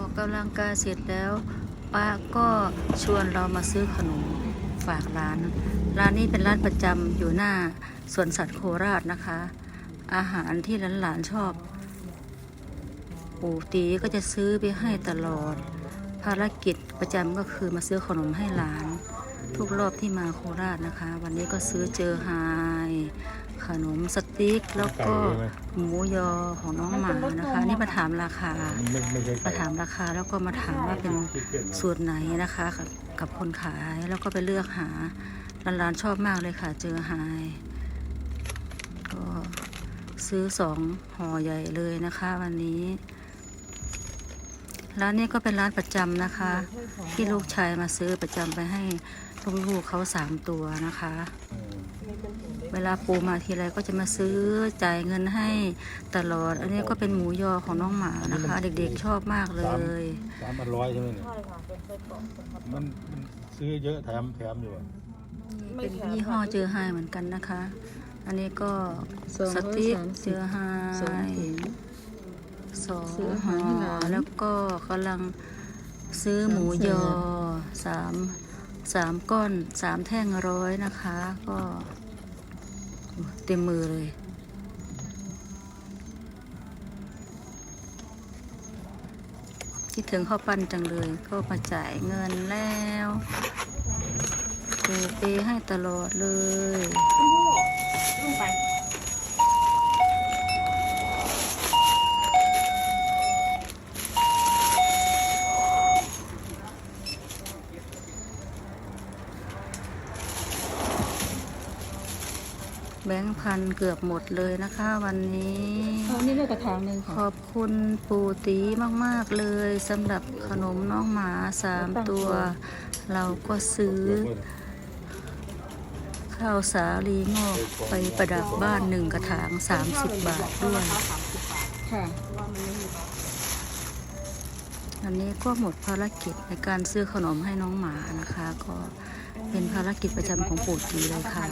ออกกำลังกายเสร็จแล้วป้าก็ชวนเรามาซื้อขนมฝากร้าน ร้านนี้เป็นร้านประจำอยู่หน้าสวนสัตว์โคราชนะคะ อาหารที่หลานๆชอบปู่ตีก็จะซื้อไปให้ตลอด ภารกิจประจำก็คือมาซื้อขนมให้หลาน ทุกรอบที่มาโคราชนะคะ วันนี้ก็ซื้อเจอไฮขนมสติ๊กแล้วก็หมูยอของน้องหมานะคะ นี่มาถามราคาไม่ไม่ใช่มาถามราคาแล้วก็มาถามว่าเป็นสูตรไหนนะคะกับกับคนขายแล้วก็ไปเลือกหาร้านๆชอบมากเลยค่ะ เจอไฮก็ซื้อสองห่อใหญ่เลยนะคะ วันนี้ ร้านนี้ก็เป็นร้านประจำนะคะ ที่ลูกชายมาซื้อประจำไปให้ลูกๆเขาสามตัวนะคะ เวลาปูมาทีไรก็จะมาซื้อจ่ายเงินให้ตลอด อันนี้ก็เป็นหมูยอของน้องหมานะคะ เด็กๆชอบมากเลยสามพันร้อยใช่ไหมเนี่ยใช่ค่ะเป็นไส้กรอกเป็นครับมันมันซื้อเยอะแถมแถมอยู่อะเป็นยี่ห้อเจอไฮเหมือนกันนะคะ อันนี้ก็สติ๊กเจอไฮ สองถุงสองซื้ออาหาห่อรให้หลานแล้วก็กำลังซื้อหมูยอสามสามก้อนสามแท่งร้อยนะคะ ก็เต็มมือเลยคิดถึงข้าวปั้นจังเลย ก็มาจ่ายเงินแล้วปูเปให้ตลอดเลย แบงค์พันเกือบหมดเลยนะคะวันนี้เอานี่ด้วยกระถางหนึ่งขค่ะอบคุณปู่ตีมากๆเลยสำหรับขนมน้องหมาสามตัว เราก็ซื้อ ข้าวสาลีงอกไปประดับบ้านหนึ่งกระถาง 30 บาทด้วย ค่ะ อันนี้ก็หมดภารกิจในการซื้อขนมให้น้องหมานะคะ ก็เป็นภารกิจประจำของปู่ตีเลยค่ะ